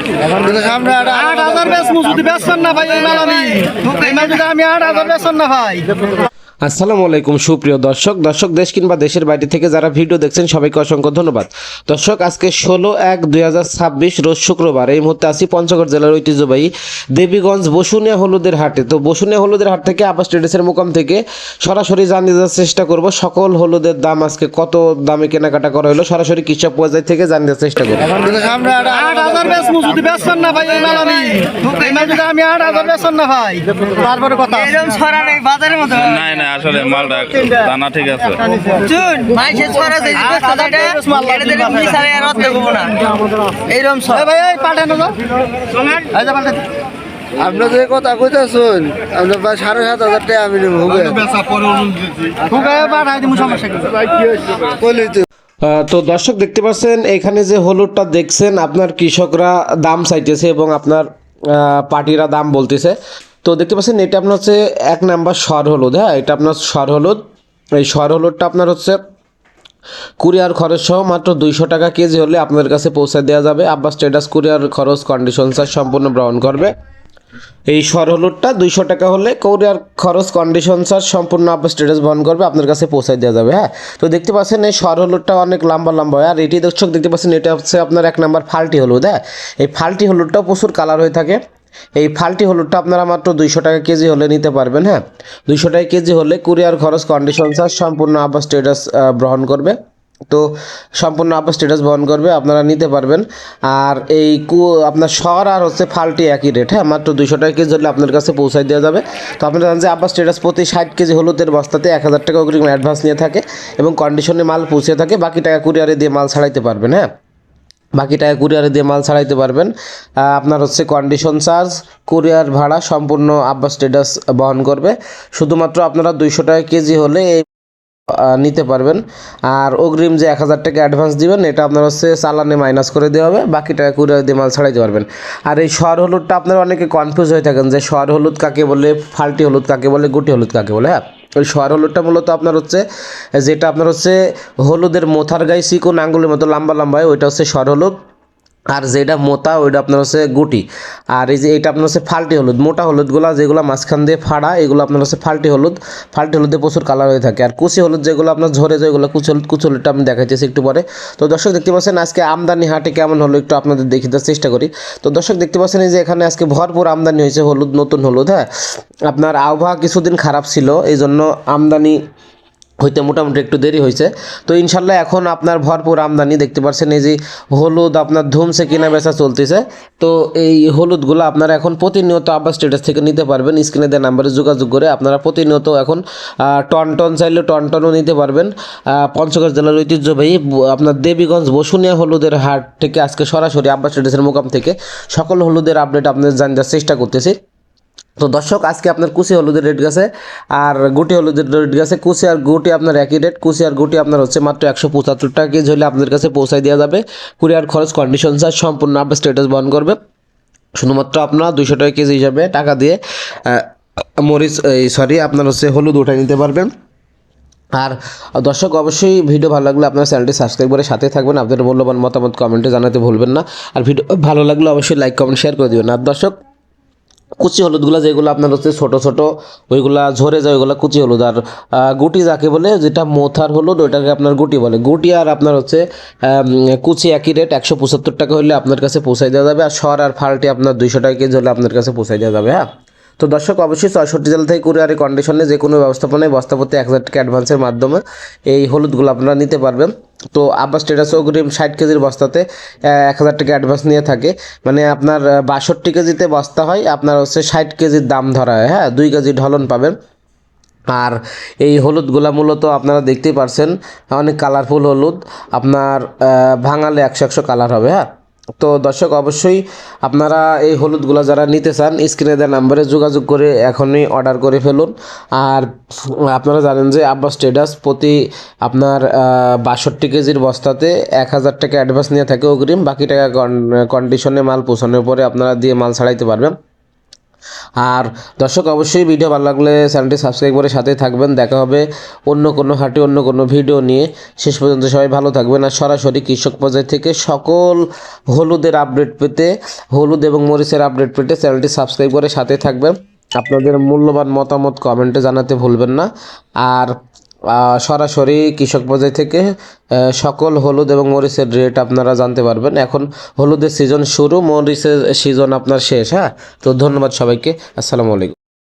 আট হাজার বেচবো যদি বেচছেন না ভাই, এই মাল আমি এই মাল যদি আমি আট হাজার বেচছেন না ভাই। আসসালামু আলাইকুম সুপ্রিয় দর্শক। দর্শক দেশ কিংবা দেশের বাইরে থেকে যারা ভিডিও দেখছেন সবাইকে অসংখ্য ধন্যবাদ। দর্শক আজকে ষোলো এক দুই হাজার ছাব্বিশ রোজ শুক্রবার। এই মুহূর্তে আসি পঞ্চগড় জেলার ঐতিহ্যবাহী দেবীগঞ্জ বসুনিয়া হলুদের হাটে। তো বসুনিয়া হলুদের হাট থেকে আবাস ট্রেডার্সের মোকাম থেকে সরাসরি জানিয়ে দেওয়ার চেষ্টা করব সকল হলুদের দাম আজকে কত দামে কেনাকাটা করা হলো? সরাসরি কৃষক পর্যায় থেকে জানিয়ে দেওয়ার চেষ্টা করব। তারপরে কথা এরকম ছড়া নেই বাজারের মতো না আসলে মালটা দানা ঠিক আছে। তো। এই যে পাল্টানো আপনার যে কথা কইতেছেন আপনার প্রায় সাড়ে সাত হাজার টাকা আমি নেব হুকায় পাঠাই দিমু সমস্যা কি? কইলি তো তো দর্শক দেখতে পাচ্ছেন এখানে যে হলুদটা দেখছেন আপনার কৃষকরা দাম চাইতেছে এবং আপনার আহ, পার্টিরা দাম বলতেছে। তো দেখতে পাচ্ছেন, এটা আপনার হচ্ছে এক নাম্বার স্বর হলুদ হ্যাঁ? এটা আপনার স্বর হলুদ। এই স্বর হলুদটা আপনার হচ্ছে কুরিয়ার খরচ সহ মাত্র দুইশো টাকা কেজি হলে আপনাদের কাছে পৌঁছে দেওয়া যাবে। আব্বাস স্টেটাস কুরিয়ার খরচ কন্ডিশন চার্জ সম্পূর্ণ গ্রহণ করবে। এই সর হলুদটা দুইশো টাকা হলে কোরিয়ার খরচ কন্ডিশন চার্জ সম্পূর্ণ আপনার স্ট্যাটাস বহন করবে আপনার কাছে পৌঁছায় দেওয়া যাবে হ্যাঁ? তো দেখতে পাচ্ছেন, এই সর হলুদটা অনেক লম্বা লম্বা, হয়? আর এটি দর্শক দেখতে পাচ্ছেন, এটা হচ্ছে আপনার এক নাম্বার ফাল্টি হলুদ হ্যাঁ? এই ফাল্টি হলুদটাও প্রচুর কালার হয়ে থাকে। এই ফাল্টি হলুদটা আপনারা মাত্র দুইশো টাকা কেজি হলে নিতে পারবেন হ্যাঁ? দুইশো টাকা কেজি হলে কুরিয়ার খরচ কন্ডিশন চার্জ সম্পূর্ণ আবার স্টেটাস গ্রহণ করবে। তো সম্পূর্ণ আপনার স্ট্যাটাস বহন করবে, আপনারা নিতে পারবেন। আর এই কু, আপনার শহর আর হচ্ছে ফাল্টি একই রেট হ্যাঁ? মাত্র দুশো টাকা কেজি হলে আপনার কাছে পৌঁছায় দেওয়া যাবে। তো আপনারা জানেন যে আব্বাস স্ট্যাটাস প্রতি ষাট কেজি হলুদের বস্তাতে এক হাজার টাকা অগ্রিম অ্যাডভান্স নিয়ে থাকে এবং কন্ডিশনে মাল পৌঁছে থাকে, বাকি টাকা কুরিয়ারে দিয়ে মাল ছাড়াইতে পারবেন হ্যাঁ? বাকি টাকা কুরিয়ারে দিয়ে মাল ছাড়াইতে পারবেন। আপনার হচ্ছে কন্ডিশন চার্জ কুরিয়ার ভাড়া সম্পূর্ণ আব্বাস স্ট্যাটাস বহন করবে। শুধুমাত্র আপনারা দুইশো টাকা কেজি হলে এই নিতে পারবেন। আর অগ্রিম যে এক হাজার টাকা অ্যাডভান্স দিবেন, এটা আপনার হচ্ছে চালানে মাইনাস করে দেওয়া হবে। বাকি টাকা কুরিয়ার দিয়ে মাল ছাড়াইতে পারবেন। আর এই সর হলুদটা আপনারা অনেকে কনফিউজ হয়ে থাকেন যে সর হলুদ কাকে বলে, ফাল্টি হলুদ কাকে বলে, গুটি হলুদ কাকে বলে হ্যাঁ? ওই সোয়ার হলুদটা মূলত আপনার হচ্ছে, যেটা আপনার হচ্ছে হলুদের মোথার গায়ে চিকন আঙ্গুলের মতো লম্বা লম্বা হয়, ওইটা হচ্ছে সোয়ার হলুদ। আর যেটা মোটা, ওইটা আপনার হচ্ছে গুটি। আর এই যে এটা আপনার হচ্ছে ফাল্টি হলুদ, মোটা হলুদগুলো যেগুলো মাঝখান দিয়ে ফাড়া, এগুলো আপনার হচ্ছে ফাল্টি হলুদ। ফাল্টি হলুদে প্রচুর কালার হয়ে থাকে। আর কুচি হলুদ যেগুলো আপনার ঝরে যায়, ওগুলো কুচি হলুদ, কুচি হলুদটা আমি দেখাইতেছি একটু পরে। তো দর্শক দেখতে পাচ্ছেন আজকে আমদানি হাটে কেমন হলো একটু আপনাদের দেওয়ার চেষ্টা করি। তো দর্শক দেখতে পাচ্ছেন এই যে এখানে আজকে ভরপুর আমদানি হয়েছে হলুদ, নতুন হলুদ হ্যাঁ? আপনার আবহাওয়া কিছুদিন খারাপ ছিল এই জন্য আমদানি হইতে মোটামুটি একটু দেরি হয়েছে তো ইনশাল্লাহ এখন আপনার ভরপুর আমদানি দেখতে পাচ্ছেন এই যে হলুদ আপনার ধুমসে কেনা বেচা চলতেছে। তো এই হলুদগুলো আপনারা এখন প্রতিনিয়ত আবার স্টেটাস থেকে নিতে পারবেন। স্ক্রিনে দেওয়া নাম্বারে যোগাযোগ করে আপনারা প্রতিনিয়ত এখন টন টন চাইলে টন টনও নিতে পারবেন। পঞ্চগড় জেলার ঐতিহ্যবাহী, আপনার দেবীগঞ্জ বসুনিয়া হলুদের হাট থেকে আজকে সরাসরি আব্বাস স্টেটাসের মোকাম থেকে সকল হলুদের আপডেট আপনাদের জানার চেষ্টা করতেছি। তো দর্শক, আজকে আপনার কুচি হলুদের রেট গেছে, আর গুটি হলুদের রেট গেছে, কুচি আর গুটি আপনার একই রেট, কুচি আর গুটি আপনার হচ্ছে মাত্র একশো পঁচাত্তর টাকা কেজি হলে আপনার কাছে পৌঁছায় দেওয়া যাবে। কুরিয়ার খরচ কন্ডিশন চার্জ সম্পূর্ণ আপনার স্ট্যাটাস বহন করবে। শুধুমাত্র আপনার দুশো টাকা কেজি হিসাবে টাকা দিয়ে মরিচ সরি আপনার হচ্ছে হলুদ উঠে নিতে পারবেন। আর দর্শক, অবশ্যই ভিডিও ভালো লাগলে আপনার চ্যানেলটি সাবস্ক্রাইব করে সাথে থাকবেন। আপনাদের মূল্যবান মতামত কমেন্টে জানাতে ভুলবেন না। আর ভিডিও ভালো লাগলে অবশ্যই লাইক কমেন্ট শেয়ার করে দিবেন। আর দর্শক কুচি হলুদগুলো যেগুলো আপনার হচ্ছে ছোট ছোট, ওইগুলা ঝরে যায়, ওইগুলো কুচি হলুদ। আর গুটি যাকে বলে, যেটা মোথার হলুদ, ওইটাকে আপনার গুটি বলে। গুটি আর আপনার হচ্ছে কুচি একই রেট একশো পঁচাত্তর টাকা হলে আপনার কাছে পৌঁছাই দেওয়া যাবে, আর সর আর ফাল্টি আপনার দুইশো টাকা কেজি হলে আপনার কাছে পৌঁছাই দেওয়া যাবে হ্যাঁ? তো দর্শক, অবশ্যই ছয়ষট্টি জেলা থেকে কুড়ি কুরিয়ারের কন্ডিশনে যে কোনো ব্যবস্থাপনায় বস্তাপতি এক হাজার টাকা অ্যাডভান্সের মাধ্যমে এই হলুদগুলো আপনারা নিতে পারবেন। তো আব্বাস স্টেটাস অগ্রিম ষাট কেজির বস্তাতে এক হাজার টাকা অ্যাডভান্স নিয়ে থাকে। মানে আপনার বাষট্টি কেজিতে বস্তা হয়, আপনার হচ্ছে ষাট কেজির দাম ধরা হয় হ্যাঁ? দুই কেজি ঢলন পাবেন। আর এই হলুদগুলা মূলত আপনারা দেখতেই পারছেন, অনেক কালারফুল হলুদ। আপনার ভাঙালে একশো একশো কালার হবে হ্যাঁ? তো দর্শক, অবশ্যই আপনারা এই হলুদগুলো যারা নিতে চান, স্ক্রিনে দেওয়া নাম্বারে যোগাযোগ করে এখনই অর্ডার করে ফেলুন। আর আপনারা জানেন যে আব্বাস স্টেটাস প্রতি আপনার বাষট্টি কেজির বস্তাতে এক হাজার টাকা অ্যাডভান্স নিয়ে থাকে অগ্রিম। বাকি টাকা কন্ডিশনে মাল পৌঁছানোর পরে আপনারা দিয়ে মাল ছাড়াইতে পারবেন। আর দর্শক, অবশ্যই ভিডিও ভালো লাগলে চ্যানেলটি সাবস্ক্রাইব করে সাথে থাকবেন। দেখা হবে অন্য কোনো হাটে, অন্য কোনো ভিডিও নিয়ে। শেষ পর্যন্ত সবাই ভালো থাকবেন আর সরাসরি কৃষক পর্যায় থেকে সকল হলুদের আপডেট পেতে, হলুদ এবং মরিচের আপডেট পেতে চ্যানেলটি সাবস্ক্রাইব করে সাথে থাকবেন। আপনাদের মূল্যবান মতামত কমেন্টে জানাতে ভুলবেন না। আর সরাসরি কৃষক বাজার থেকে সকল হলুদ এবং মরিচের রেট আপনারা জানতে পারবেন। এখন হলুদের সিজন শুরু, মরিচের সিজন আপনার শেষ হ্যাঁ? তো ধন্যবাদ সবাইকে। আসসালামু আলাইকুম।